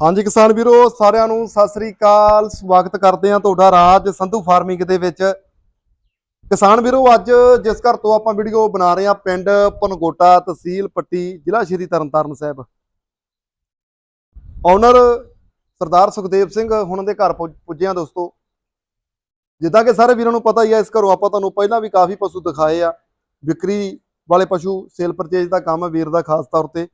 ਹਾਂਜੀ ਕਿਸਾਨ ਵੀਰੋ, ਸਾਰਿਆਂ ਨੂੰ ਸਤਿ ਸ੍ਰੀ ਅਕਾਲ। ਸਵਾਗਤ ਕਰਦੇ ਹਾਂ ਤੁਹਾਡਾ ਰਾਜ ਸੰਧੂ ਫਾਰਮਿੰਗ ਦੇ ਵਿੱਚ। ਕਿਸਾਨ ਵੀਰੋ, ਅੱਜ ਜਿਸ ਘਰ ਤੋਂ ਆਪਾਂ ਵੀਡੀਓ ਬਣਾ ਰਹੇ ਹਾਂ, ਪਿੰਡ ਪਨਗੋਟਾ ਤਹਿਸੀਲ ਪੱਟੀ, ਜ਼ਿਲ੍ਹਾ ਸ਼੍ਰੀ ਤਰਨਤਾਰਨ ਸਾਹਿਬ। ਓਨਰ ਸਰਦਾਰ ਸੁਖਦੇਵ ਸਿੰਘ ਹੁਣ ਦੇ ਘਰ ਪੁੱਜ- ਪੁੱਜੇ ਹਾਂ ਦੋਸਤੋ। ਜਿੱਦਾਂ ਕਿ ਸਾਰੇ ਵੀਰਾਂ ਨੂੰ ਪਤਾ ਹੀ ਹੈ, ਇਸ ਘਰੋਂ ਆਪਾਂ ਤੁਹਾਨੂੰ ਪਹਿਲਾਂ ਵੀ ਕਾਫੀ ਪਸ਼ੂ ਦਿਖਾਏ ਆ। ਵਿਕਰੀ ਵਾਲੇ ਪਸ਼ੂ ਸੇਲ ਪਰਚੇਜ ਦਾ ਕੰਮ ਵੀਰ ਦਾ ਖਾਸ ਤੌਰ ਤੇ।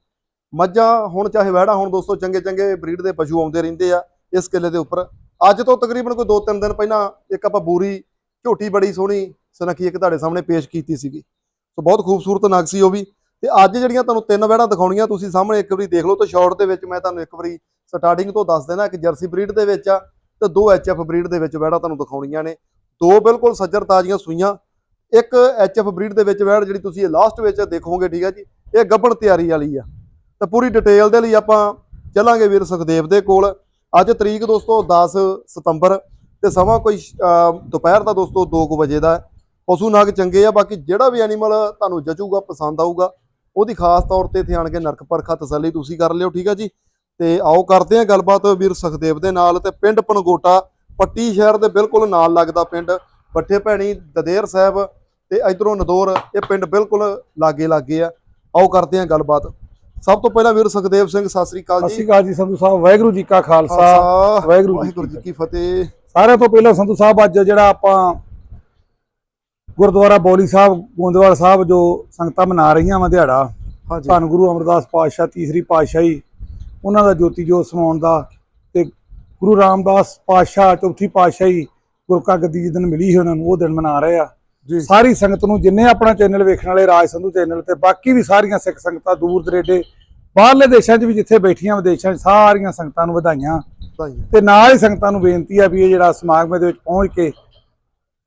ਮੱਝਾਂ ਹੁਣ ਚਾਹੇ ਵਹਿੜਾ ਹੁਣ ਦੋਸਤੋ, ਚੰਗੇ ਚੰਗੇ ਬਰੀਡ ਦੇ ਪਸ਼ੂ ਆਉਂਦੇ ਰਹਿੰਦੇ ਆ ਇਸ ਕਿੱਲੇ ਦੇ ਉੱਪਰ। ਅੱਜ ਤੋਂ ਤਕਰੀਬਨ ਕੋਈ 2-3 ਦਿਨ ਪਹਿਲਾਂ ਇੱਕ ਆਪਾਂ ਬੂਰੀ ਝੋਟੀ ਬੜੀ ਸੋਹਣੀ ਸੁਨੱਖੀ ਇੱਕ ਤੁਹਾਡੇ ਸਾਹਮਣੇ ਪੇਸ਼ ਕੀਤੀ ਸੀਗੀ। ਸੋ ਬਹੁਤ ਖੂਬਸੂਰਤ ਨਗ ਸੀ ਉਹ ਵੀ। ਤੇ ਅੱਜ ਜਿਹੜੀਆਂ ਤੁਹਾਨੂੰ ਤਿੰਨ ਵਹਿੜਾਂ ਦਿਖਾਉਣੀਆਂ, ਤੁਸੀਂ ਸਾਹਮਣੇ ਇੱਕ ਵਾਰੀ ਦੇਖ ਲਓ ਤੇ ਸ਼ਾਰਟ ਦੇ ਵਿੱਚ ਮੈਂ ਤੁਹਾਨੂੰ ਇੱਕ ਵਾਰੀ ਸਟਾਰਟਿੰਗ ਤੋਂ ਦੱਸ ਦੇਣਾ ਕਿ ਜਰਸੀ ਬਰੀਡ ਦੇ ਵਿੱਚ ਆ ਤੇ ਦੋ ਐਚਐਫ ਬਰੀਡ ਦੇ ਵਿੱਚ ਵਹਿੜਾਂ ਤੁਹਾਨੂੰ ਦਿਖਾਉਣੀਆਂ ਨੇ। ਦੋ ਬਿਲਕੁਲ ਸੱਜਰ ਤਾਜ਼ੀਆਂ ਸੂਈਆਂ, ਇੱਕ ਐਚਐਫ ਬਰੀਡ ਦੇ ਵਿੱਚ ਵਹਿੜ ਜਿਹੜੀ ਤੁਸੀਂ ਇਹ ਲਾਸਟ ਵਿੱਚ ਦੇਖੋਗੇ, ਠੀਕ ਆ ਜੀ, ਇਹ ਗੱਭਣ ਤਿਆਰੀ ਵਾਲੀ ਆ। ਤਾਂ ਪੂਰੀ ਡਿਟੇਲ ਦੇ ਲਈ ਆਪਾਂ ਚੱਲਾਂਗੇ ਵੀਰ ਸੁਖਦੇਵ ਦੇ ਕੋਲ। ਅੱਜ ਤਰੀਕ ਦੋਸਤੋ 10 ਸਤੰਬਰ ਤੇ ਸਮਾਂ ਕੋਈ ਦੁਪਹਿਰ ਦਾ ਦੋਸਤੋ 2 ਵਜੇ ਦਾ ਪਸ਼ੂ ਨਾਗ ਚੰਗੇ ਆ, ਬਾਕੀ ਜਿਹੜਾ ਵੀ ਐਨੀਮਲ ਤੁਹਾਨੂੰ ਜਚੂਗਾ, ਪਸੰਦ ਆਊਗਾ, ਉਹਦੀ ਖਾਸ ਤੌਰ ਤੇ ਇੱਥੇ ਆਣ ਕੇ ਨਰਕ ਪਰਖਾ ਤਸੱਲੀ ਤੁਸੀਂ ਕਰ ਲਿਓ, ਠੀਕ ਆ ਜੀ? ਤੇ ਆਓ ਕਰਦੇ ਹਾਂ ਗੱਲਬਾਤ ਵੀਰ ਸੁਖਦੇਵ ਦੇ ਨਾਲ ਤੇ ਪਿੰਡ ਪਨਗੋਟਾ ਪੱਟੀ ਸ਼ਹਿਰ ਦੇ ਬਿਲਕੁਲ ਨਾਲ ਲੱਗਦਾ ਪਿੰਡ, ਪੱਠੇ ਭੈਣੀ ਦਦੇਰ ਸਾਹਿਬ ਤੇ ਇਧਰੋਂ ਨਦੌਰ, ਇਹ ਪਿੰਡ ਬਿਲਕੁਲ ਲਾਗੇ ਲਾਗੇ ਆ। ਆਓ ਕਰਦੇ ਹਾਂ ਗੱਲਬਾਤ। ਸਭ ਤੋਂ ਪਹਿਲਾਂ ਵੀਰ ਸੁਖਦੇਵ ਸਿੰਘ ਸਤਿ ਸ੍ਰੀ ਅਕਾਲ ਸਤਿ ਜੀ ਸ਼੍ਰੀ ਅਕਾਲ ਜੀ ਸੰਧੂ ਸਾਹਿਬ ਵਾਹਿਗੁਰੂ ਜੀ ਕਾ ਖਾਲਸਾ ਵਾਹਿਗੁਰੂ ਜੀ ਕੀ ਫਤਿਹ। ਸਾਰਿਆਂ ਤੋਂ ਪਹਿਲਾਂ ਸੰਧੂ ਸਾਹਿਬ ਅੱਜ ਜਿਹੜਾ ਆਪਾਂ ਗੁਰਦੁਆਰਾ ਬੋਲੀ ਸਾਹਿਬ ਗੋਂਦਵਾਲ ਸਾਹਿਬ ਜੋ ਸੰਗਤਾਂ ਮਨਾ ਰਹੀਆਂ ਵਾ ਦਿਹਾੜਾ ਹਾਂਜੀ। ਧੰਨ ਗੁਰੂ ਅਮਰਦਾਸ ਪਾਤਸ਼ਾਹ ਤੀਸਰੀ ਪਾਤਸ਼ਾਹੀ ਉਹਨਾਂ ਦਾ ਜੋਤੀ ਜੋਤ ਸਮਾਉਣ ਦਾ ਤੇ ਗੁਰੂ ਰਾਮਦਾਸ ਪਾਤਸ਼ਾਹ ਚੌਥੀ ਪਾਤਸ਼ਾਹੀ ਗੁਰੂ ਕਾ ਗੱਦੀ ਜਿਸ ਦਿਨ ਮਿਲੀ ਸੀ ਉਹਨਾਂ ਨੂੰ ਉਹ ਦਿਨ ਮਨਾ ਰਹੇ ਆ। ਸਾਰੀ ਸੰਗਤ ਨੂੰ ਜਿੰਨੇ ਆਪਣਾ ਚੈਨਲ ਵੇਖਣ ਵਾਲੇ ਰਾਜ ਸੰਧੂ ਚੈਨਲ ਤੇ ਬਾਕੀ ਵੀ ਸਾਰੀਆਂ ਸਿੱਖ ਸੰਗਤਾਂ ਦੂਰ ਦਰੇਡੇ ਬਾਹਰਲੇ ਦੇਸ਼ਾਂ 'ਚ ਵੀ ਜਿੱਥੇ ਬੈਠੀਆਂ ਵਿਦੇਸ਼ਾਂ 'ਚ ਸਾਰੀਆਂ ਸੰਗਤਾਂ ਨੂੰ ਵਧਾਈਆਂ। ਤੇ ਨਾਲ ਹੀ ਸੰਗਤਾਂ ਨੂੰ ਬੇਨਤੀ ਆ ਵੀ ਇਹ ਜਿਹੜਾ ਸਮਾਗਮ ਦੇ ਵਿੱਚ ਪਹੁੰਚ ਕੇ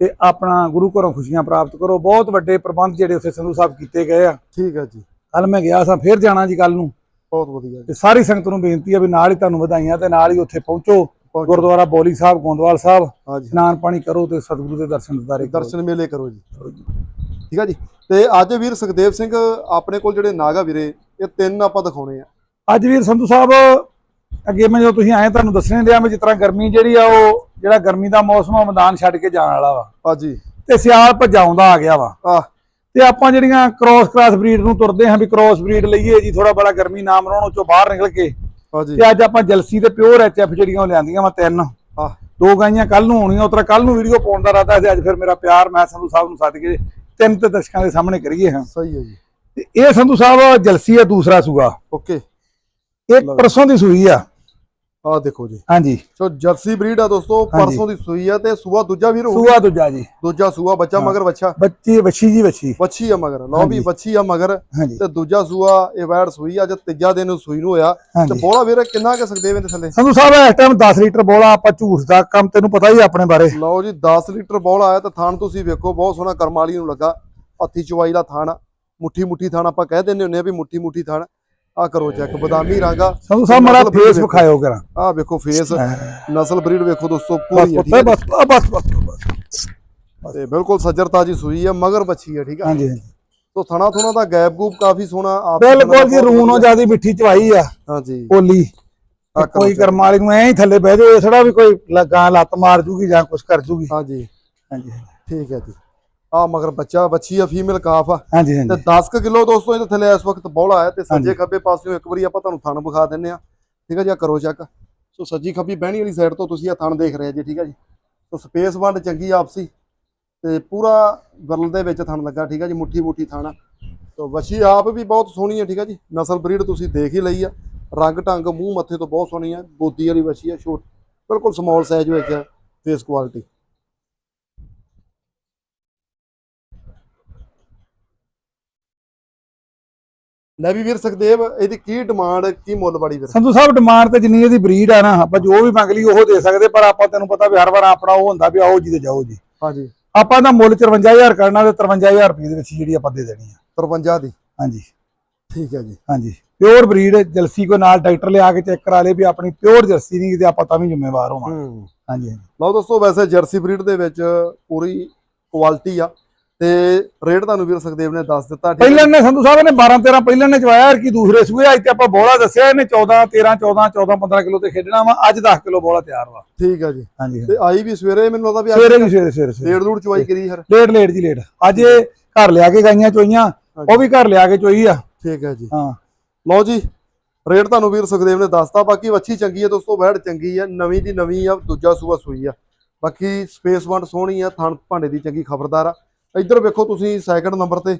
ਤੇ ਆਪਣਾ ਗੁਰੂ ਘਰੋਂ ਖੁਸ਼ੀਆਂ ਪ੍ਰਾਪਤ ਕਰੋ। ਬਹੁਤ ਵੱਡੇ ਪ੍ਰਬੰਧ ਜਿਹੜੇ ਉੱਥੇ ਸੰਧੂ ਸਾਹਿਬ ਕੀਤੇ ਗਏ ਆ। ਠੀਕ ਹੈ ਜੀ। ਕੱਲ ਮੈਂ ਗਿਆ ਸਾਂ ਫਿਰ ਜਾਣਾ ਜੀ ਕੱਲ ਨੂੰ। ਬਹੁਤ ਵਧੀਆ ਤੇ ਸਾਰੀ ਸੰਗਤ ਨੂੰ ਬੇਨਤੀ ਆ ਵੀ ਨਾਲ ਹੀ ਤੁਹਾਨੂੰ ਵਧਾਈਆਂ ਤੇ ਨਾਲ ਹੀ ਉੱਥੇ ਪਹੁੰਚੋ। ਗੁਰਦੁਆਰਾ ਬੋਲੀ ਸਾਹਿਬ ਗੋਂਦਵਾਲ ਸਾਹਿਬ ਹਾਂਜੀ। ਇਸ਼ਨਾਨ ਪਾਣੀ ਕਰੋ ਤੇ ਸਤਿਗੁਰੂ ਦੇ ਦਰਸ਼ਨ ਦਿਦਾਰੇ ਦਰਸ਼ਨ ਮੇਲੇ ਕਰੋ ਜੀ। ਠੀਕ ਹੈ ਜੀ। ਤੇ ਅੱਜ ਵੀਰ ਸੁਖਦੇਵ ਸਿੰਘ ਆਪਣੇ ਕੋਲ ਜਿਹੜੇ ਨਾਗਾ ਵੀਰੇ ਇਹ ਤਿੰਨ ਆਪਾਂ ਦਿਖਾਉਣੇ ਆ। ਅੱਜ ਵੀਰ ਸੰਧੂ ਸਾਹਿਬ ਅੱਗੇ ਮੈਂ ਜਦੋਂ ਤੁਸੀਂ ਆਏ ਤੁਹਾਨੂੰ ਦੱਸਣੇ ਦਿਆ ਮੈਂ ਜਿਸ ਤਰ੍ਹਾਂ ਗਰਮੀ ਜਿਹੜੀ ਆ ਉਹ ਜਿਹੜਾ ਗਰਮੀ ਦਾ ਮੌਸਮ ਆ ਮੈਦਾਨ ਛੱਡ ਕੇ ਜਾਣ ਵਾਲਾ ਵਾ। ਹਾਂਜੀ ਤੇ ਸਿਆਲ ਭਜਾਉਂਦਾ ਆ ਗਿਆ ਵਾ। ਆਹ ਤੇ ਆਪਾਂ ਜਿਹੜੀਆਂ ਕ੍ਰੋਸ ਕ੍ਰਾਸ ਬਰੀਡ ਨੂੰ ਤੁਰਦੇ ਹਾਂ ਵੀ ਕ੍ਰੋਸ ਬਰੀਡ ਲਈਏ ਜੀ ਥੋੜਾ ਬੜਾ ਗਰਮੀ ਨਾ ਮਰਾਉਣ ਚੋਂ ਬਾਹਰ ਨਿਕਲ ਕੇ ਤੇ ਅੱਜ ਆਪਾਂ ਜਲਸੀ ਤੇ ਪਿਓਰ ਐਚਐਫ ਜਿਹੜੀਆਂ ਉਹ ਲਿਆਂਦੀਆਂ ਵਾ ਤਿੰਨ। ਦੋ ਗਾਈਆਂ ਕੱਲ ਨੂੰ ਆਉਣੀਆਂ ਉਤਰਾ ਕੱਲ ਨੂੰ ਵੀਡੀਓ ਪਾਉਣ ਦਾ ਇਰਾਦਾ ਸੀ ਅੱਜ ਫਿਰ ਮੇਰਾ ਪਿਆਰ ਮੈਂ ਸੰਧੂ ਸਾਹਿਬ ਨੂੰ ਸੱਦ ਕੇ ਤਿੰਨ ਤੇ ਦਰਸ਼ਕਾਂ ਦੇ ਸਾਹਮਣੇ ਕਰੀਏ ਹਾਂ। ਸਹੀ ਹੈ ਜੀ। ਤੇ ਇਹ ਸੰਧੂ ਸਾਹਿਬ ਜਲਸੀ ਆ ਦੂਸਰਾ ਸੂਆ। ਓਕੇ। ਇਹ ਪਰਸੋਂ ਦੀ ਸੂਈ ਆ। ਆਹ ਦੇਖੋ ਜੀ। ਹਾਂਜੀ। ਸੋ ਜਰਸੀ ਬਰੀਡ ਆ ਦੋਸਤੋ। ਪਰਸੋਂ ਦੀ ਸੂਈ ਆ ਤੇ ਸੂਆ ਦੂਜਾ ਵੀਰ। ਸੂਆ ਦੂਜਾ ਜੀ। ਦੂਜਾ ਸੂਆ ਬੱਚਾ ਮਗਰ ਬੱਚਾ। ਬੱਚੀ ਵੱਛੀ ਜੀ ਵੱਛੀ। ਵੱਛੀ ਆ ਮਗਰ। ਲਓ ਵੀ। ਵੱਛੀ ਆ ਮਗਰ। ਤੇ ਦੂਜਾ ਸੂਆ ਇਹ ਵੈੜ ਸੂਈ ਆ ਅੱਜ ਤੀਜਾ ਦਿਨ ਸੂਈ ਨੂੰ ਹੋਇਆ। ਤੇ ਬੋਲਾ ਵੀਰ ਕਿੰਨਾ ਕਿ ਸਕਦੇ ਵੇ ਥੱਲੇ? ਸੰਧੂ ਸਾਹਿਬ ਇਸ ਟਾਈਮ 10 ਲੀਟਰ ਬੋਲਾ ਆਪਾਂ ਝੂਠ ਦਾ ਕੰਮ ਤੈਨੂੰ ਪਤਾ ਹੀ ਆ ਆਪਣੇ ਬਾਰੇ। ਲਓ ਜੀ 10 ਲੀਟਰ ਬੋਲ ਆਇਆ ਤੇ ਥਾਣ ਤੁਸੀਂ ਵੇਖੋ ਬਹੁਤ ਸੋਹਣਾ ਕਰਮ ਵਾਲੀ ਨੂੰ ਲੱਗਾ। ਹੱਥੀ ਚਵਾਈ ਦਾ ਥਾਣ ਆ। ਮੁੱਠੀ ਮੁੱਠੀ ਥਾਣ ਆਪਾਂ ਕਹਿ ਦਿੰਦੇ ਹੁੰਦੇ ਆ ਵੀ ਮੁੱਠੀ ਮੁੱਠੀ ਥਾਣ। ਆ ਕਰੋ ਚੈੱਕ ਬਦਾਮੀ ਰੰਗ ਸੰਧੂ ਸਾਹਿਬ breed ਫੇਸ ਵੇਖੋ। ਵਿਖਾਇਓ ਕਰਾਂ ਆ ਵੇਖੋ ਫੇਸ ਨਸਲ ਬਰੀਡ ਵੇਖੋ ਦੋਸਤੋ ਪੂਰੀ ਆ ਠੀਕ ਹੈ ਬਸ ਬਸ ਬਸ ਬਸ। ਤੇ ਬਿਲਕੁਲ ਸੱਜਰਤਾ ਜੀ ਸੂਈ ਆ ਮਗਰ ਬੱਚੀ ਆ ਠੀਕ ਆ। ਹਾਂਜੀ ਹਾਂਜੀ। ਤੋ ਥਣਾ ਥੁਣਾ ਦਾ ਗੈਪ ਗੂਪ ਕਾਫੀ ਸੋਹਣਾ ਆਪ ਬਿਲਕੁਲ ਜੀ ਰੂਨੋ ਜਿਆਦੀ ਮਿੱਠੀ ਚਵਾਈ ਆ ਹਾਂਜੀ। ਓਲੀ। ਕੋਈ। ਕਰਮ ਵਾਲੀ ਨੂੰ ਐਂ ਹੀ ਥੱਲੇ ਬਹਿ ਜਾਓ ਥੋੜਾ ਵੀ ਕੋਈ ਲਗਾ ਲੱਤ ਮਾਰ ਜੂਗੀ ਜਾਂ ਕੁਝ ਕਰ ਜੂਗੀ। ਹਾਂਜੀ। ਹਾਂਜੀ ਠੀਕ ਹੈ ਜੀ। ਆ ਮਗਰ ਬੱਚਾ ਬੱਚੀ ਆ ਫੀਮੇਲ ਕਾਫ ਆ। ਹਾਂਜੀ ਤੇ ਹਾਂਜੀ 10 ਕਿਲੋ ਦੋਸਤੋ ਇਹਦੇ ਥੱਲੇ ਇਸ ਵਕਤ ਬੌਲਾ ਹੈ ਤੇ ਸੱਜੇ। ਖੱਬੇ ਪਾਸਿਓਂ ਇੱਕ ਵਾਰੀ ਆਪਾਂ ਤੁਹਾਨੂੰ ਥਣ ਵਿਖਾ ਦਿੰਨੇ ਆ ਠੀਕ ਹੈ ਜੀ ਆ ਕਰੋ ਚੈੱਕ ਸੋ ਸੱਜੀ ਖੱਬੀ ਬਹਿਣੀ ਵਾਲੀ ਸਾਈਡ ਤੋਂ ਤੁਸੀਂ ਆ ਥਣ ਦੇਖ ਰਹੇ ਜੀ ਠੀਕ ਹੈ ਜੀ। ਸੋ ਸਪੇਸ ਵੰਡ ਚੰਗੀ ਆ ਆਪਸੀ। ਤੇ ਪੂਰਾ ਗਰਲ ਦੇ ਵਿੱਚ ਥਣ ਲੱਗਾ ਠੀਕ ਹੈ ਜੀ ਮੁੱਠੀ ਮੁੱਠੀ ਥਣ ਆ। ਸੋ ਵਸ਼ੀ ਆਪ ਵੀ ਬਹੁਤ ਸੋਹਣੀ ਹੈ ਠੀਕ ਹੈ ਜੀ। ਨਸਲ ਬਰੀਡ ਤੁਸੀਂ ਦੇਖ ਹੀ ਲਈ ਆ। ਰੰਗ ਢੰਗ ਮੂੰਹ ਮੱਥੇ ਤੋਂ ਬਹੁਤ ਸੋਹਣੀ ਆ। ਬੋਦੀ ਵਾਲੀ ਵਸ਼ੀ ਆ ਛੋਟ ਬਿਲਕੁਲ ਸਮਾਲ ਸਾਈਜ਼ ਵਿੱਚ ਆ ਫੇਸ ਕੁਆਲਿਟੀ ਲੈ ਵੀ ਵੀਰ ਸੁਖਦੇਵ ਇਹਦੀ ਕੀ ਡਿਮਾਂਡ ਕੀ ਮੁੱਲ ਬੜੀ ਵੀਰ? ਸੰਧੂ ਸਾਹਿਬ ਡਿਮਾਂਡ ਤੇ ਜਿੰਨੀ ਇਹਦੀ ਬਰੀਡ ਆ ਨਾ ਆਪਾਂ ਜੋ ਵੀ ਮੰਗ ਲਈ ਉਹ ਦੇ ਸਕਦੇ ਪਰ ਆਪਾਂ ਤੈਨੂੰ ਪਤਾ ਵੀ ਹਰ ਵਾਰ ਆਪਣਾ ਉਹ ਹੁੰਦਾ ਵੀ ਆਓ ਜੀ ਤੇ ਜਾਓ ਜੀ। ਹਾਂਜੀ। ਆਪਾਂ ਦਾ ਮੁੱਲ 54000 ਕਰਨਾ ਤੇ 53000 ਰੁਪਏ ਦੇ ਵਿੱਚ ਜਿਹੜੀ ਆਪਾਂ ਦੇ ਦੇਣੀ ਆ। 53 ਦੀ? ਹਾਂਜੀ। ਠੀਕ ਹੈ ਜੀ। ਹਾਂਜੀ। ਪਿਓਰ ਬਰੀਡ ਜਲਸੀ ਕੋ ਨਾਲ ਡਾਕਟਰ ਲਿਆ ਕੇ ਚੈੱਕ ਕਰਾ ਲੇ ਵੀ ਆਪਣੀ ਪਿਓਰ ਜਰਸੀ ਨਹੀਂ ਤੇ ਆਪਾਂ ਤਾਂ ਵੀ ਜ਼ਿੰਮੇਵਾਰ ਹੋਵਾਂਗੇ। ਹਾਂਜੀ ਲਓ ਦੋਸਤੋ ਵੈਸੇ ਜਰਸੀ ਬਰੀਡ ਦੇ ਵਿੱਚ ਪੂਰੀ ਕੁਆਲਿਟੀ ਆ। ਤੇ ਰੇਟ ਤੁਹਾਨੂੰ ਵੀਰ ਸੁਖਦੇਵ ਨੇ ਦੱਸ ਦਿੱਤਾ ਪਹਿਲਾਂ ਨੇ ਸੰਧੂ ਸਾਹਿਬ ਨੇ 12 13 ਪਹਿਲਾਂ ਨੇ ਚਵਾਇਆ ਕਿ ਦੂਸਰੇ ਸੂਏ ਅੱਜ ਤੇ ਆਪਾਂ ਬੋਲਾ ਦੱਸਿਆ ਇਹਨੇ 14 13 14 14 15 ਕਿਲੋ ਤੇ ਖੇਡਣਾ ਵਾ ਅੱਜ 10 ਕਿਲੋ ਬੋਲਾ ਤਿਆਰ ਵਾ। ਠੀਕ ਹੈ ਜੀ। ਹਾਂਜੀ ਤੇ ਆਈ ਵੀ ਸਵੇਰੇ ਮੈਨੂੰ ਲੱਗਦਾ ਵੀ ਸਵੇਰੇ ਵੀ ਸਵੇਰੇ ਸਵੇਰੇ ਡੇਢ ਦੂੜ ਚਵਾਈ ਕਰੀ ਹਰ। ਲੇਟ ਲੇਟ ਜੀ ਲੇਟ। ਅੱਜ ਇਹ ਘਰ ਲਿਆ ਕੇ ਗਾਈਆਂ ਚੋਈਆਂ ਉਹ ਵੀ ਘਰ ਲਿਆ ਕੇ ਚੋਈ ਆ। ਠੀਕ ਹੈ ਜੀ। ਹਾਂ। ਲਓ ਜੀ ਰੇਟ ਤੁਹਾਨੂੰ ਵੀਰ ਸੁਖਦੇਵ ਨੇ ਦੱਸਤਾ ਬਾਕੀ ਵੱਛੀ ਚੰਗੀ ਹੈ ਦੋਸਤੋ ਵੈੜ ਚੰਗੀ ਹੈ ਨਵੀਂ ਦੀ ਨਵੀਂ ਆ ਦੂਜਾ ਸੂਆ ਸੂਈ ਆ। ਬਾਕੀ ਸਪੇਸ ਵੰਡ ਸੋਹਣੀ ਆ ਥਣ ਭਾਂਡੇ ਦੀ ਚੰਗੀ ਖਬਰਦਾਰ ਆ। ਇੱਧਰ ਵੇਖੋ ਤੁਸੀਂ ਸੈਕੰਡ ਨੰਬਰ ਤੇ।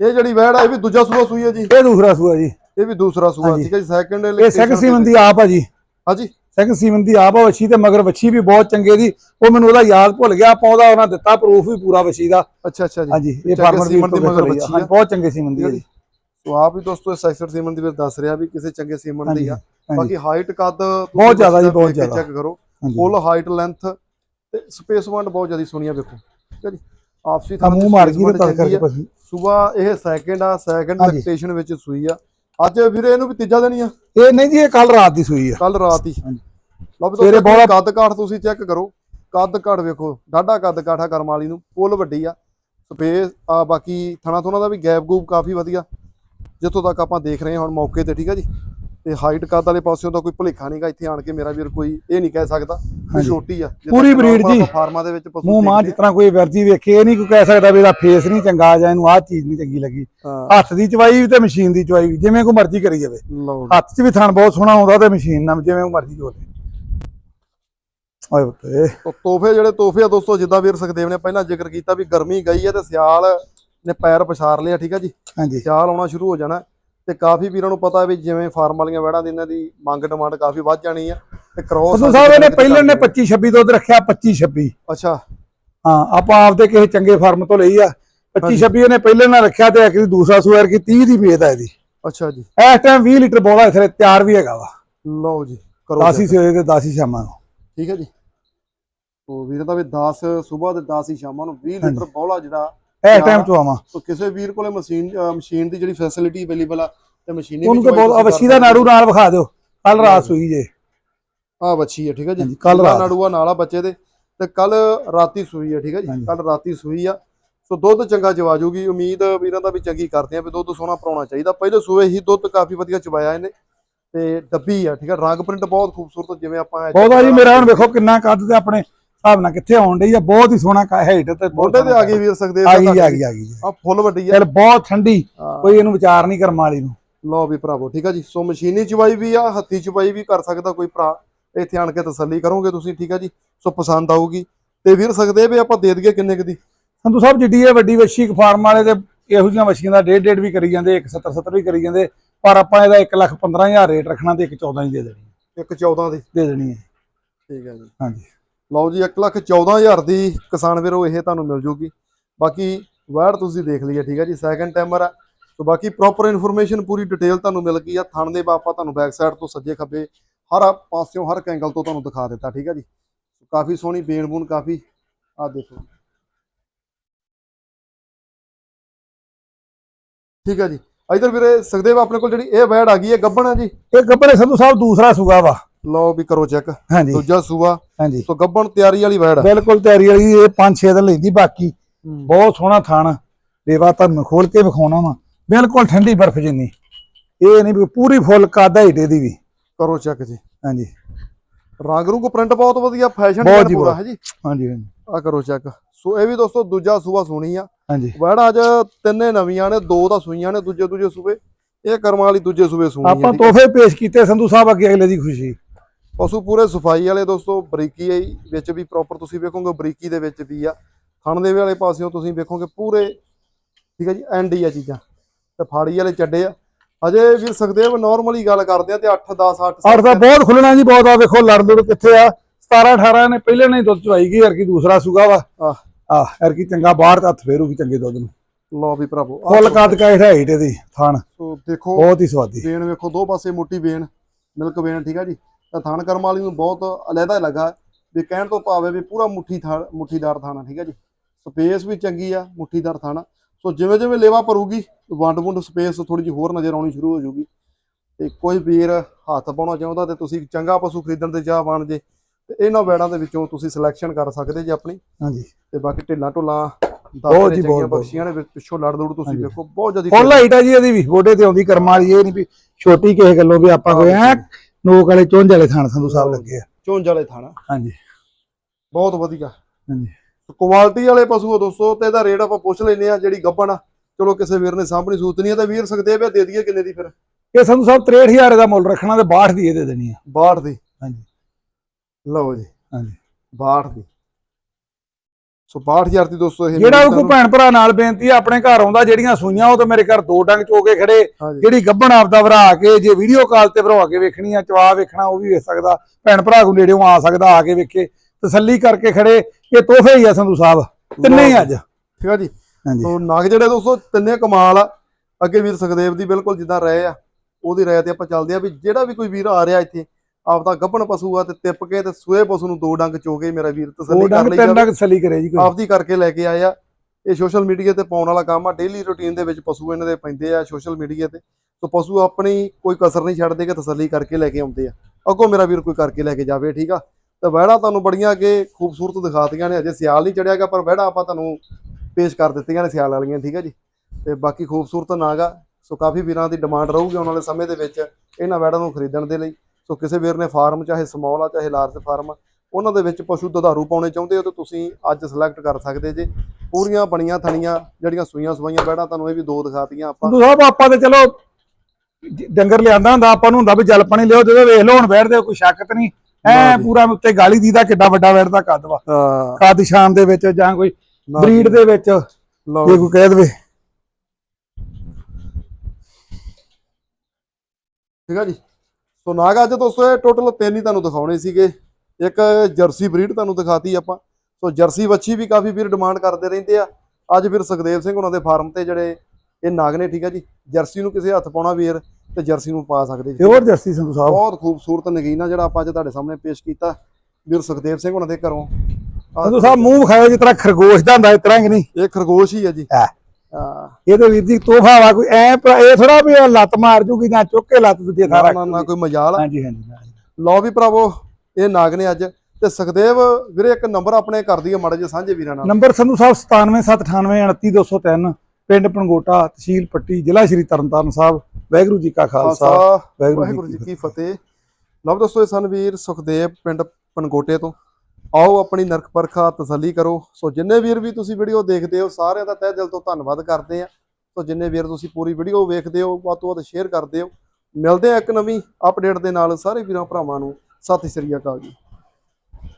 ਇਹ ਜਿਹੜੀ ਵੈੜ ਆ ਇਹ ਵੀ ਦੂਜਾ ਸੂਆ ਸੂਈ ਆ ਜੀ? ਇਹ ਦੂਸਰਾ ਸੂਆ ਜੀ। ਇਹ ਵੀ ਦੂਸਰਾ ਸੂਆ। ਠੀਕ ਹੈ ਜੀ ਸੈਕੰਡ ਇਹ ਸੈਕਿੰਡ ਸੀਮਨ ਦੀ ਆਪ ਆ ਜੀ। ਹਾਂਜੀ। ਸੈਕਿੰਡ ਸੀਮਨ ਦੀ ਆਪ ਆ ਵੱਛੀ ਤੇ ਮਗਰ ਵੱਛੀ ਵੀ ਬਹੁਤ ਚੰਗੇ ਦੀ ਉਹ ਮੈਨੂੰ ਉਹਦਾ ਯਾਦ ਭੁੱਲ ਗਿਆ ਆਪਾਂ ਉਹਦਾ ਉਹਨਾਂ ਦਿੱਤਾ ਪ੍ਰੂਫ ਵੀ ਪੂਰਾ ਵੱਛੀ ਦਾ। ਅੱਛਾ ਅੱਛਾ ਜੀ। ਹਾਂਜੀ ਇਹ ਫਾਰਮਰ ਦੀ ਮਗਰ ਵੱਛੀ। ਹਾਂਜੀ ਬਹੁਤ ਚੰਗੇ ਸੀਮਨ ਦੀ ਆ ਜੀ। ਸੋ ਆਪ ਵੀ ਦੋਸਤੋ ਸੈਕਟਰ ਸੀਮਨ ਦੀ ਵੀਰ ਦੱਸ ਰਿਹਾ ਵੀ ਕਿਸੇ ਚੰਗੇ ਸੀਮਨ ਦੀ ਆ। ਬਾਕੀ ਹਾਈਟ ਕੱਦ ਬਹੁਤ ਜ਼ਿਆਦਾ ਜੀ, ਬਹੁਤ ਜ਼ਿਆਦਾ। ਚੈੱਕ ਕਰੋ। ਫੁੱਲ ਹਾਈਟ ਲੈਂਥ ਤੇ ਸਪੇਸ ਵੰਡ ਬਹੁਤ ਜ਼ਿਆਦਾ ਸੋਹਣੀਆਂ ਵੇਖੋ। ਠੀਕ ਹੈ ਜੀ। ਆਪਸੀ ਆ ਮੂੰਹ ਮਾਰ ਗਈ ਤੇ ਤਰ ਕਰਕੇ ਪਸੀ ਸਵੇਰ ਇਹ ਸੈਕਿੰਡ ਆ ਸੈਕਿੰਡ ਹਾਂਜੀ। ਲੈਕਟੇਸ਼ਨ ਵਿੱਚ ਸੂਈ ਆ। ਅੱਜ ਵੀਰੇ ਇਹਨੂੰ ਵੀ ਤੀਜਾ ਦਿਨ ਹੀ ਆ? ਇਹ ਨਹੀਂ ਜੀ ਇਹ ਕੱਲ ਰਾਤ ਦੀ ਸੂਈ ਆ। ਕੱਲ ਰਾਤ ਹੀ। ਲਓ ਵੀ ਦੋਸਤੋ ਬੋਲਾ- ਕੱਦ ਕਾਠ ਤੁਸੀਂ ਚੈੱਕ ਕਰੋ। ਕੱਦ ਕਾਠ ਵੇਖੋ ਡਾਢਾ ਕੱਦ ਕਾਠਾ ਕਰਮ ਵਾਲੀ ਨੂੰ ਫੁੱਲ ਵੱਡੀ ਆ। ਸਪੇਸ ਆ ਬਾਕੀ ਥਣਾ ਥੁਣਾ ਦਾ ਵੀ ਗੈਪ ਗੂਪ ਕਾਫੀ ਵਧੀਆ। ਜਿੱਥੋਂ ਤੱਕ ਆਪਾਂ ਦੇਖ ਰਹੇ ਹਾਂ ਹੁਣ ਮੌਕੇ ਤੇ ਠੀਕ ਆ ਜੀ? ਤੇ ਹਾਈਟ ਕੱਦ ਵਾਲੇ ਪਾਸਿਓਂ ਤਾਂ ਕੋਈ ਭੁਲੇਖਾ ਨਹੀਂਗਾ ਇੱਥੇ ਆਣ ਕੇ ਮੇਰਾ ਵੀਰ ਕੋਈ ਇਹ ਨਹੀਂ ਕਹਿ ਸਕਦਾ ਹਾਂਜੀ। ਛੋਟੀ ਆ। ਜਿੱਦਾਂ ਪੂਰੀ ਕਿ breed ਜੀ। ਫਾਰਮਾਂ ਦੇ ਵਿੱਚ ਪਸ਼ੂ ਮੂੰਹ ਮਾਂ ਦੇਖਦੇ ਤਰ੍ਹਾਂ ਕੋਈ ਵਰਜੀ ਵੇਖੇ ਇਹ ਨਹੀਂ ਕੋਈ ਕਹਿ ਸਕਦਾ ਵੀ ਇਹਦਾ ਫੇਸ ਨਹੀਂ ਚੰਗਾ ਜਾਂ ਇਹਨੂੰ ਆਹ ਚੀਜ਼ ਨਹੀਂ ਚੰਗੀ ਲੱਗੀ। ਹਾਂ। ਹੱਥ ਦੀ ਚਵਾਈ ਵੀ ਤੇ ਮਸ਼ੀਨ ਦੀ ਚਵਾਈ ਵੀ ਜਿਵੇਂ ਕੋਈ ਮਰਜ਼ੀ ਕਰੀ ਜਾਵੇ। ਲਓ ਹੱਥ 'ਚ ਵੀ ਥਣ ਬਹੁਤ ਸੋਹਣਾ ਆਉਂਦਾ ਤੇ ਮਸ਼ੀਨ ਨਾਲ ਜਿਵੇਂ ਕੋਈ ਮਰਜ਼ੀ ਚੋਲੇ ਓਏ ਤੇ ਤੋ ਤੋਹਫੇ ਜਿਹੜੇ ਤੋਹਫੇ ਆ ਦੋਸਤੋ ਜਿੱਦਾਂ ਵੀਰ ਸੁਖਦੇਵ ਨੇ ਪਹਿਲਾਂ ਜ਼ਿਕਰ ਕੀਤਾ ਵੀ ਗਰਮੀ ਗਈ ਹੈ ਤੇ ਸਿਆਲ ਨੇ ਪੈਰ ਪਛਾਰ ਲਿਆ ਠੀਕ ਆ ਜੀ? ਹਾਂਜੀ। ਸਿਆਲ ਆਉਣਾ ਸ਼ੁਰੂ ਹੋ ਜਾਣਾ। ਤੇ ਕਾਫੀ ਵੀਰਾਂ ਨੂੰ ਪਤਾ ਵੀ ਜਿਵੇਂ ਫਾਰਮ ਵਾਲੀਆਂ ਵੈੜਾਂ ਦੀ ਇਹਨਾਂ ਦੀ ਮੰਗ ਡਿਮਾਂਡ ਕਾਫੀ ਵੱਧ ਜਾਣੀ ਆ ਤੇ ਕ੍ਰੋਸ ਉਦੋਂ ਸਾਹਿਬ ਇਹਨੇ ਪਹਿਲਾਂ ਨੇ 25 26 ਦੁੱਧ ਰੱਖਿਆ 25 26 ਅੱਛਾ। ਹਾਂ ਆਪਾਂ ਆਪਦੇ ਕਿਸੇ ਚੰਗੇ ਫਾਰਮ ਤੋਂ ਲਈ ਆ। 25 ਹਾਂਜੀ। 26 ਇਹਨੇ ਪਹਿਲਾਂ ਨਾ ਰੱਖਿਆ ਤੇ ਦੀ ਦੂਸਰਾ ਸੂਰ ਕੀ 30 ਦੀ ਵੇਦ ਆ ਇਹਦੀ। ਅੱਛਾ ਜੀ। ਇਸ ਟਾਈਮ 20 ਲੀਟਰ ਬੋਲਾ ਇਥੇ ਤਿਆਰ ਵੀ ਹੈਗਾ ਵਾ। ਲਓ ਜੀ ਕਰੋ 10 ਹੀ ਸਵੇਰੇ ਤੇ 10 ਹੀ ਸ਼ਾਮਾਂ ਨੂੰ। ਠੀਕ ਹੈ ਜੀ। ਉਹ ਵੀਰ ਦਾ ਵੀ 10 ਸਵੇਰ ਦੇ 10 ਹੀ ਸ਼ਾਮਾਂ ਨੂੰ 20 ਲੀਟਰ ਬੋਲਾ ਜਿਹੜਾ ਇਸ ਟਾਈਮ ਤੋਂ ਆਵਾਂ। ਤੋ ਕਿਸੇ ਵੀਰ ਕੋਲੇ ਮਸ਼ੀਨ ਮਸ਼ੀਨ ਦੀ ਜਿਹੜੀ ਫੈਸਿਲਿਟੀ ਅਵੇਲੇਬਲ ਆ ਤੇ ਮਸ਼ੀਨੀ ਉਹਨੂੰ ਤੇ ਬਹੁਤ ਅਵਸ਼ੀ ਦਾ ਨਾੜੂ ਨਾਲ ਵਿਖਾ ਦਿਓ। ਕੱਲ ਰਾਤ ਸੂਈ ਜੇ। ਆ ਬੱਚੀ ਹੈ ਠੀਕ ਹੈ ਜੀ। ਪੂਰਾ ਰਾਤ। ਨਾੜੂਆ ਨਾਲ ਆ ਬੱਚੇ ਦੇ। ਤੇ ਕੱਲ ਰਾਤੀ ਸੂਈ ਹੈ ਠੀਕ ਹੈ ਜੀ। ਕੱਲ ਰਾਤੀ ਸੂਈ ਆ। ਸੋ ਦੁੱਧ ਚੰਗਾ ਚਵਾ ਜੂਗੀ। ਉਮੀਦ ਵੀਰਾਂ ਦਾ ਵੀ ਚੰਗੀ ਕਰਦੇ ਆ ਵੀ ਦੁੱਧ ਸੋਹਣਾ ਪਰਾਉਣਾ ਚਾਹੀਦਾ। ਪਹਿਲੇ ਸੂਏ ਹੀ ਦੁੱਧ ਕਾਫੀ ਵਧੀਆ ਚਵਾਇਆ ਇਹਨੇ। ਤੇ ਡੱਬੀ ਆ ਠੀਕ ਹੈ ਰੰਗ ਪ੍ਰਿੰਟ ਬਹੁਤ ਖੂਬਸੂਰਤ ਜਿਵੇਂ ਆਪਾਂ ਬਹੁਤਾ ਜੀ ਮੇਰਾ ਹੁਣ ਵੇਖੋ ਕਿੰਨਾ ਕੱਦ ਤੇ ਆਪਣੇ ਹਿਸਾਬ ਨਾਲ ਕਿੱਥੇ ਆਉਣ ਡਈ ਆ ਬਹੁਤ ਹੀ ਸੋਹਣਾ ਹਾਈਟ ਤੇ ਬਹੁਤ ਮੋਢੇ ਤੇ ਆ ਗਈ ਵੀਰ ਸਕਦੇ ਆ ਗਈ ਆ ਗਈ ਆ ਗਈ ਆ ਫੁੱਲ ਵੱਡੀ ਆ। ਚਲ ਬਹੁਤ ਠੰਡੀ ਹਾਂ, ਕੋਈ ਇਹਨੂੰ ਵਿਚਾਰ ਨਹੀਂ ਕਰਮ ਵਾਲੀ ਨੂੰ। ਲਓ ਵੀ ਭਰਾਵੋ ਠੀਕ ਆ ਜੀ। ਸੋ ਮਸ਼ੀਨੀ ਚਵਾਈ ਵੀ ਆ ਹੱਥੀ ਚਵਾਈ ਵੀ ਕਰ ਸਕਦਾ ਕੋਈ ਭਰਾ। ਇੱਥੇ ਆਣ ਕੇ ਤਸੱਲੀ ਕਰੋਗੇ ਤੁਸੀਂ ਠੀਕ ਆ ਜੀ। ਸੋ ਪਸੰਦ ਆਊਗੀ। ਤੇ ਵੀਰ ਸਕਦੇ ਵੀ ਆਪਾਂ ਦੇ ਦਈਏ ਕਿੰਨੇ ਕੁ ਦੀ? ਸੰਧੂ ਸਾਹਿਬ ਜਿੱਡੀ ਇਹ ਵੱਡੀ ਵੱਛੀ ਫਾਰਮ ਵਾਲੇ ਤੇ ਇਹੋ ਜਿਹੀਆਂ ਵੱਛੀਆਂ ਦਾ ਡੇਢ ਡੇਢ ਵੀ ਕਰੀ ਜਾਂਦੇ 170 70 ਵੀ ਕਰੀ ਜਾਂਦੇ ਪਰ ਆਪਾਂ ਇਹਦਾ 1 ਲੱਖ 15000 ਰੇਟ ਰੱਖਣਾ ਤੇ 1 14 ਹੀ ਦੇ ਦੇਣੀ ਇੱਕ 14 ਦੀ। ਦੇ ਦੇਣੀ ਹੈ। ਠੀਕ ਆ ਜੀ। ਹਾਂਜੀ। ਲਓ ਜੀ 1 ਲੱਖ 14000 ਦੀ ਕਿਸਾਨ ਵੀਰੋ ਇਹ ਤੁਹਾਨੂੰ ਮਿਲ ਜੂਗੀ। ਬਾਕੀ ਵੈੜ ਤੁਸੀਂ ਦੇਖ ਲਈਏ, ਠੀਕ ਹੈ ਜੀ ਸੈਕੰਡ ਟਾਈਮਰ ਆ। ਸੋ ਬਾਕੀ ਪ੍ਰੋਪਰ ਇਨਫੋਰਮੇਸ਼ਨ ਪੂਰੀ ਡਿਟੇਲ ਤੁਹਾਨੂੰ ਮਿਲ ਗਈ ਆ। ਥਣ ਦੇ ਬਾਪਾ ਤੁਹਾਨੂੰ ਬੈਕ ਸਾਈਡ ਤੋਂ ਸੱਜੇ ਖੱਬੇ, ਹਰ ਪਾਸਿਓਂ, ਹਰ ਐਂਗਲ ਤੋਂ ਤੁਹਾਨੂੰ ਦਿਖਾ ਦਿੱਤਾ, ਠੀਕ ਹੈ ਜੀ। ਕਾਫੀ ਸੋਹਣੀ ਬੇਨ ਬੂਨ ਕਾਫੀ ਆ ਦੇਖੋ। ਠੀਕ ਹੈ ਜੀ। ਇਧਰ ਵੀਰੇ, ਸੁਖਦੇਵ, ਆਪਣੇ ਕੋਲ ਜਿਹੜੀ ਇਹ ਵੈੜ ਆ ਗਈ ਹੈ ਗੱਬਣ ਹੈ ਜੀ? ਇਹ ਗੱਬਰੇ ਸੰਧੂ ਸਾਹਿਬ ਦੂਸਰਾ ਸੂਗਾ ਵਾ। ਲਓ ਵੀ ਕਰੋ ਚੈੱਕ। ਹਾਂਜੀ। ਦੂਜਾ ਸੂਆ। ਹਾਂਜੀ। ਸੋ ਗੱਬਣ ਤਿਆਰੀ ਵਾਲੀ ਵੈੜ ਬਿਲਕੁਲ ਤਿਆਰੀ ਵਾਲੀ ਇਹ 5-6 ਦਿਨ ਲੈਂਦੀ ਬਾਕੀ। ਬਹੁਤ ਸੋਹਣਾ ਥਾਣ ਦੇਵਾ ਤੁਹਾਨੂੰ ਖੋਲ ਕੇ ਵਿਖਾਉਣਾ ਵਾ। ਬਿਲਕੁਲ ਠੰਡੀ ਬਰਫ਼ ਜਿੰਨੀ। ਇਹ ਨਹੀਂ ਵੀ ਪੂਰੀ ਫੁੱਲ ਕਾਦਾ ਹੀਟੇ ਦੀ ਵੀ। ਕਰੋ ਚੈੱਕ ਜੀ। ਹਾਂਜੀ। ਰੰਗ ਰੂਪ ਪ੍ਰਿੰਟ ਬਹੁਤ ਵਧੀਆ ਫੈਸ਼ਨ ਪੂਰਾ। ਹੈ ਜੀ? ਹਾਂਜੀ ਹਾਂਜੀ। ਆ ਕਰੋ ਚੈੱਕ। ਸੋ ਇਹ ਵੀ ਦੋਸਤੋ ਦੂਜਾ ਸੂਆ ਸੁਣੀ ਆ। ਹਾਂਜੀ। ਵੜਾ ਅੱਜ ਤਿੰਨੇ ਨਵੀਆਂ ਨੇ ਦੋ ਤਾਂ ਸੂਈਆਂ ਨੇ ਦੂਜੇ ਦੂਜੇ ਸੂਬੇ ਇਹ ਕਰਮਾਂ ਵਾਲੀ ਦੂਜੇ ਸੂਬੇ ਸੂਣੀ ਆ ਆਪਾਂ। ਤੋਹਫੇ ਪੇਸ਼ ਕੀਤੇ ਸੰਧੂ ਸਾਹਿਬ ਅੱਗੇ ਅਗਲੇ ਦੀ ਖੁਸ਼ੀ। ਪਸ਼ੂ ਪੂਰੇ ਸਫ਼ਾਈ ਵਾਲੇ ਦੋਸਤੋ ਬਰੀਕੀ ਹੈ ਜੀ, ਵਿੱਚ ਵੀ ਪ੍ਰੋਪਰ ਤੁਸੀਂ ਵੇਖੋਗੇ ਬਰੀਕੀ ਦੇ ਵਿੱਚ ਵੀ ਆ। ਥਣ ਦੇ ਵਾਲੇ ਪਾਸਿਓਂ ਤੁਸੀਂ ਵੇਖੋਗੇ ਪੂਰੇ ਠੀਕ ਹੈ ਜੀ ਐਂਡ ਹੀ ਆ ਚੀਜ਼ਾਂ। ਤੇ ਫਾੜੀ ਵਾਲੇ ਚੱਡੇ ਆ। ਅਜੇ ਵੀਰ ਸੁਖਦੇਵ ਨਾਰਮਲੀ ਗੱਲ ਕਰਦੇ ਆ ਤੇ 8 10 8 ਔਰ ਤਾਂ ਬਹੁਤ ਖੁੱਲਣਾ ਜੀ ਬਹੁਤ ਆ ਵੇਖੋ ਲੜ ਲੜ ਕਿੱਥੇ ਆ। 17 18 ਨੇ ਪਹਿਲੇ ਨੇ ਦੁੱਧ ਚਵਾਈ ਗਈ ਯਾਰ ਕੀ ਦੂਸਰਾ ਸੂਗਾ ਵਾ। ਆਹ। ਆ ਯਾਰ ਕੀ ਚੰਗਾ ਬਾਹਰ ਤੇ ਹੱਥ ਫੇਰੂਗੀ ਚੰਗੇ ਦੁੱਧ ਨੂੰ। ਲਓ ਵੀ ਭਰਾਵੋ ਫੁੱਲ ਕੱਦ ਕਾ ਹੈ ਹੀਟੇ ਦੀ ਥਾਣ ਸੋ ਦੇਖੋ ਬਹੁਤ ਹੀ ਸਵਾਦੀ। ਵੇਣ ਵੇਖੋ ਦੋ ਪਾਸੇ ਮੋਟੀ ਵੇਣ ਮਿਲਕ ਵੇਣ ਠੀਕ ਆ ਜੀ। ਤਾਂ ਥਣ ਕਰਮ ਵਾਲੀ ਨੂੰ ਬਹੁਤ ਅਲੱਗਾ ਲੱਗਾ ਵੀ ਕਹਿਣ ਤੋਂ ਭਾਵੇਂ ਵੀ ਪੂਰਾ ਮੁੱਠੀ ਥਾਣ ਮੁੱਠੀਦਾਰ ਥਾਣਾ ਠੀਕ ਆ ਜੀ? ਸਪੇਸ ਵੀ ਚੰਗੀ ਆ ਮੁੱਠੀਦਾਰ ਥਾਣਾ। ਸੋ ਜਿਵੇਂ ਜਿਵੇਂ ਲੇਵਾ ਭਰੂਗੀ ਵੰਡ ਵੁੰਡ ਸਪੇਸ ਥੋੜੀ ਜਿਹੀ ਹੋਰ ਨਜ਼ਰ ਆਉਣੀ ਸ਼ੁਰੂ ਹੋ ਜਾਊਗੀ। ਤੇ ਕੋਈ ਵੀਰ ਹੱਥ ਪਾਉਣਾ ਚਾਹੁੰਦਾ ਤੇ ਤੁਸੀਂ ਚੰਗਾ ਪਸ਼ੂ ਖਰੀਦਣ ਦੇ ਚਾਹ ਬਣ ਜੇ ਤੇ ਇਹਨਾਂ ਵੈੜਾਂ ਦੇ ਵਿੱਚੋਂ ਤੁਸੀਂ ਸਿਲੈਕਸ਼ਨ ਕਰ ਸਕਦੇ ਜੇ ਆਪਣੀ। ਹਾਂਜੀ। ਤੇ ਬਾਕੀ ਢਿੱਲਾਂ ਢੁੱਲਾਂ ਬਹੁਤ ਜੀ, ਬਹੁਤ। ਬਖਸ਼ੀਆਂ ਨੇ ਵਿੱਚ ਪਿੱਛੋਂ ਲੜ ਦੌੜ ਤੁਸੀਂ। ਵੇਖੋ ਬਹੁਤ ਜ਼ਿਆਦਾ ਫੁੱਲ ਹਾਈਟ ਆ ਜੀ ਇਹਦੀ ਵੀ ਗੋਡੇ ਤੇ ਆਉਂਦੀ ਕਰਮਾਂ ਵਾਲੀ ਇਹ ਨਹੀਂ ਵੀ ਛੋਟੀ ਕਿਸੇ ਗੱਲੋਂ ਵੀ ਆਪਾਂ ਕੋਈ ਐ ਨੋਕ ਵਾਲੇ ਚੁੰਝ ਵਾਲੇ ਥਾਣ ਸੰਧੂ ਸਾਹਿਬ ਲੱਗੇ ਆ। ਚੋਂਜ ਵਾਲੇ ਥਾਣਾ। ਹਾਂਜੀ। ਬਹੁਤ ਵਧੀਆ। ਹਾਂਜੀ। ਕੁਆਲਿਟੀ ਵਾਲੇ ਪਸ਼ੂ ਆ ਦੋਸਤੋ ਤੇ ਇਹਦਾ ਰੇਟ ਆਪਾਂ ਪੁੱਛ ਲੈਨੇ ਆ ਜਿਹੜੀ ਗੱਬਣ ਆ। ਚਲੋ ਕਿਸੇ ਵੀਰ ਨੇ ਸਾਹਮਣੀ ਸੂਤਨੀ ਹੈ ਤਾਂ ਵੀਰ ਸਕਦੇ ਆ ਦੇ ਦਈਏ ਕਿੰਨੇ ਦੀ ਫਿਰ? ਇਹ ਸੰਧੂ ਸਾਹਿਬ 63000 ਦਾ ਮੁੱਲ ਰੱਖਣਾ ਤੇ 62 ਦੀ ਇਹ ਦੇ ਦੇਣੀ ਆ। 62 ਦੀ। ਹਾਂਜੀ। ਲਓ ਜੀ। ਹਾਂਜੀ। 62 ਦੀ। ਸੋ 62000 ਦੀ ਦੋਸਤੋ ਇਹ ਜਿਹੜਾ ਕੋਈ ਭੈਣ ਭਰਾ ਨਾਲ ਬੇਨਤੀ ਆ ਆਪਣੇ ਘਰ ਆਉਂਦਾ ਜਿਹੜੀਆਂ ਸੂਈਆਂ ਉਹ ਤੇ ਮੇਰੇ ਘਰ ਦੋ ਡੰਗ ਚੋ ਕੇ ਖੜੇ। ਜਿਹੜੀ ਗੱਭਣ ਆਪਦਾ ਭਰਾ ਕੇ ਜੇ ਵੀਡੀਓ ਕਾਲ ਤੇ ਭਰਵਾ ਕੇ ਵੇਖਣੀ ਆ ਚਵਾ ਵੇਖਣਾ ਉਹ ਵੀ ਵੇਖ ਸਕਦਾ। ਭੈਣ ਭਰਾ ਕੋ ਨੇੜਿਓਂ ਆ ਸਕਦਾ ਆ ਕੇ ਵੇਖੇ। ਤਸੱਲੀ ਕਰਕੇ ਖੜੇ। ਇਹ ਤੋਹਫੇ ਹੀ ਆ ਸੰਧੂ ਸਾਹਿਬ। ਤਿੰਨੇ ਹੀ ਅੱਜ। ਠੀਕ ਆ ਜੀ। ਹਾਂਜੀ। ਸੋ ਨਗ ਜਿਹੜੇ ਦੋਸਤੋ ਤਿੰਨੇ ਕਮਾਲ ਆ। ਅੱਗੇ ਵੀਰ ਸੁਖਦੇਵ ਦੀ ਬਿਲਕੁਲ ਜਿੱਦਾਂ ਰਹੇ ਆ ਉਹਦੀ ਰਾਇ ਤੇ ਆਪਾਂ ਚੱਲਦੇ ਆ ਵੀ ਜਿਹੜਾ ਵੀ ਕੋਈ ਵੀਰ ਆ ਰਿਹਾ ਇੱਥੇ ਆਪਦਾ ਗੱਭਣ ਪਸ਼ੂ ਆ ਤੇ ਤਿੱਪ ਕੇ ਤੇ ਸੂਏ ਪਸ਼ੂ ਨੂੰ ਦੋ ਡੰਗ ਚੋਗੇ ਮੇਰਾ ਵੀਰ ਤਸੱਲੀ ਕਰ ਲਈ ਤਿੰਨ ਡੰਗ ਤਸੱਲੀ ਕਰੇ ਜੀ ਆਪਦੀ ਕਰਕੇ ਲੈ ਕੇ ਆਏ ਆ ਇਹ ਸੋਸ਼ਲ ਮੀਡੀਆ ਤੇ ਪਾਉਣ ਵਾਲਾ ਕੰਮ ਆ। ਡੇਲੀ ਰੁਟੀਨ ਦੇ ਵਿੱਚ ਪਸ਼ੂ ਇਹਨਾਂ ਦੇ ਪੈਂਦੇ ਆ ਸੋਸ਼ਲ ਮੀਡੀਆ ਤੇ। ਸੋ ਪਸ਼ੂ ਆਪਣੀ ਕੋਈ ਕਸਰ ਨਹੀਂ ਛੱਡਦੇ ਕਿ ਤਸੱਲੀ ਕਰਕੇ ਲੈ ਕੇ ਆਉਂਦੇ ਆ। ਅੱਗੋਂ ਮੇਰਾ ਵੀਰ ਕੋਈ ਕਰਕੇ ਲੈ ਕੇ ਜਾਵੇ ਠੀਕ ਆ? ਤੇ ਵਹਿੜਾ ਤੁਹਾਨੂੰ ਬੜੀਆਂ ਅੱਗੇ ਖੂਬਸੂਰਤ ਦਿਖਾਤੀਆਂ ਨੇ। ਅਜੇ ਸਿਆਲ ਨਹੀਂ ਚੜਿਆਗਾ ਪਰ ਵਹਿੜਾ ਆਪਾਂ ਤੁਹਾਨੂੰ ਪੇਸ਼ ਕਰ ਦਿੱਤੀਆਂ ਨੇ ਸਿਆਲ ਵਾਲੀਆਂ ਠੀਕ ਆ ਜੀ? ਤੇ ਬਾਕੀ ਖੂਬਸੂਰਤ ਨਾਗਾ। ਸੋ ਕਾਫੀ ਵੀਰਾਂ ਦੀ ਡਿਮਾਂਡ ਰਹੂਗੀ ਆਉਣ ਵਾਲੇ ਸਮੇਂ ਦੇ ਵਿੱਚ ਇਹਨਾਂ ਵਹਿੜਾਂ ਨੂੰ ਖਰੀਦਣ ਦੇ ਲਈ। ਸੋ ਕਿਸੇ ਵੀਰ ਨੇ ਫਾਰਮ ਚਾਹੇ ਸਮਾਲ ਆ ਚਾਹੇ ਲਾਰਜ ਫਾਰਮ ਉਹਨਾਂ ਦੇ ਵਿੱਚ ਪਸ਼ੂ ਦੁਧਾਰੂ ਪਾਉਣੇ ਚਾਹੁੰਦੇ ਹੋ ਤਾਂ ਤੁਸੀਂ ਅੱਜ ਸਿਲੈਕਟ ਕਰ ਸਕਦੇ ਜੇ। ਪੂਰੀਆਂ ਬਣੀਆਂ ਥਣੀਆਂ ਜਿਹੜੀਆਂ ਸੂਈਆਂ ਸਵਾਈਆਂ ਬੈੜਾਂ ਤੁਹਾਨੂੰ ਇਹ ਵੀ ਦੋ ਦਿਖਾਤੀਆਂ ਆਪਾਂ। ਸਾਹਿਬ ਆਪਾਂ ਤੇ ਚਲੋ ਡੰਗਰ ਲਿਆਂਦਾ ਹੁੰਦਾ ਆਪਾਂ ਨੂੰ ਹੁੰਦਾ ਵੀ ਜਲ ਪਾਣੀ ਲਿਓ ਜਦੋਂ ਵੇਖ ਲਓ ਹੁਣ ਬੈਠਦੇ ਕੋਈ ਸ਼ੱਕ ਨਹੀਂ। ਐ। ਪੂਰਾ ਉੱਤੇ ਗਾਲੀ ਦੀਦਾ ਕਿੱਡਾ ਵੱਡਾ ਬੈਠਦਾ ਕੱਦ ਵਾ। ਕੱਦ ਸ਼ਾਨ ਦੇ ਵਿੱਚ ਜਾਂ ਕੋਈ ਬਰੀਡ ਦੇ ਵਿੱਚ ਜੇ। ਕੋਈ ਕਹਿ ਦੇਵੇ। ਠੀਕ ਆ ਜੀ। ਸੋ ਨਾਗ ਅੱਜ ਦੋਸਤੋ ਇਹ ਟੋਟਲ ਤਿੰਨ ਹੀ ਤੁਹਾਨੂੰ ਦਿਖਾਉਣੇ ਸੀਗੇ। ਇੱਕ ਜਰਸੀ ਬਰੀਡ ਤੁਹਾਨੂੰ ਦਿਖਾਤੀ ਆਪਾਂ। ਸੋ ਜਰਸੀ ਵੱਛੀ ਵੀ ਕਾਫੀ ਵੀਰ ਡਿਮਾਂਡ ਕਰਦੇ ਰਹਿੰਦੇ ਆ। ਅੱਜ ਵੀਰ ਸੁਖਦੇਵ ਸਿੰਘ ਉਹਨਾਂ ਦੇ ਫਾਰਮ ਤੇ ਜਿਹੜੇ ਇਹ ਨਾਗ ਨੇ ਠੀਕ ਆ ਜੀ? ਜਰਸੀ ਨੂੰ ਕਿਸੇ ਹੱਥ ਪਾਉਣਾ ਵੀਰ ਤੇ ਜਰਸੀ ਨੂੰ ਪਾ ਸਕਦੇ ਜੀ। Pure jersey Sandhu Sahib. ਬਹੁਤ ਖੂਬਸੂਰਤ ਨਗੀਨਾ ਜਿਹੜਾ ਆਪਾਂ ਅੱਜ ਤੁਹਾਡੇ ਸਾਹਮਣੇ ਪੇਸ਼ ਕੀਤਾ। ਵੀਰ ਸੁਖਦੇਵ ਸਿੰਘ ਉਹਨਾਂ ਦੇ ਘਰੋਂ। ਸੰਧੂ ਸਾਹਿਬ ਮੂੰਹ ਵਿਖਾਇਆ ਜਿਸ ਤਰ੍ਹਾਂ ਖਰਗੋਸ਼ ਦਾ ਹੁੰਦਾ ਇਸ ਤਰ੍ਹਾਂ ਕਿ ਨਹੀਂ? ਇਹ ਖਰਗੋਸ਼ ਹੀ ਆ ਜੀ। ਹਾਂ। ਹਾਂ ਇਹਦੇ ਵੀਰ ਜੀ ਤੋਹਫਾ ਵਾ ਕੋਈ ਐ ਇਹ ਥੋੜਾ ਵੀ ਇਹ ਲੱਤ ਮਾਰ ਜੂਗੀ ਜਾਂ ਚੁੱਕ ਕੇ ਲੱਤ ਦੂਜੇ ਥਾਂ ਨਾ ਨਾ। ਕੋਈ ਮਜਾਲ ਹਾਂਜੀ ਹਾਂਜੀ। ਲਓ ਵੀ ਭਰਾਵੋ ਇਹ ਨਾਗ ਨੇ ਅੱਜ ਤੇ ਸੁਖਦੇਵ ਵੀਰੇ ਇੱਕ ਨੰਬਰ ਆਪਣੇ ਕਰ ਦਈਏ ਮਾੜੇ ਜਿਹੇ ਸਾਂਝੇ ਵੀਰਾਂ ਨਾਲ ਨੰਬਰ ਸੰਧੂ ਸਾਹਿਬ 9778989203 ਪਿੰਡ ਪੰਗੋਟਾ ਤਹਿਸੀਲ ਪੱਟੀ ਜ਼ਿਲ੍ਹਾ ਸ਼੍ਰੀ ਤਰਨਤਾਰਨ ਸਾਹਿਬ ਵਾਹਿਗੁਰੂ ਜੀ ਕਾ ਖਾਲਸਾ ਵਾਹਿਗੁਰੂ ਜੀ ਕੀ ਕੀ ਫਤਿਹ ਲਓ ਦੋਸਤੋ ਇਹ ਸਨ ਵੀਰ ਸੁਖਦੇਵ ਪਿੰਡ ਪਨਗੋਟੇ ਤੋਂ ਆਓ ਆਪਣੀ ਨਰਕ ਪਰਖਾ ਤਸੱਲੀ ਕਰੋ। ਸੋ ਜਿੰਨੇ ਵੀਰ ਵੀ ਤੁਸੀਂ ਵੀਡੀਓ ਦੇਖਦੇ ਹੋ, ਸਾਰਿਆਂ ਦਾ ਤਹਿ ਦਿਲ ਤੋਂ ਧੰਨਵਾਦ ਕਰਦੇ ਆ ਸੋ ਜਿੰਨੇ ਵੀਰ ਤੁਸੀਂ ਪੂਰੀ ਵੀਡੀਓ ਵੇਖਦੇ ਹੋ, ਵੱਧ ਤੋਂ ਵੱਧ ਸ਼ੇਅਰ ਕਰਦੇ ਹੋ। ਮਿਲਦੇ ਆ ਇੱਕ ਨਵੀਂ ਅਪਡੇਟ ਦੇ ਨਾਲ। ਸਾਰੇ ਵੀਰਾਂ ਭਰਾਵਾਂ ਨੂੰ ਸਤਿ ਸ੍ਰੀ ਅਕਾਲ ਜੀ।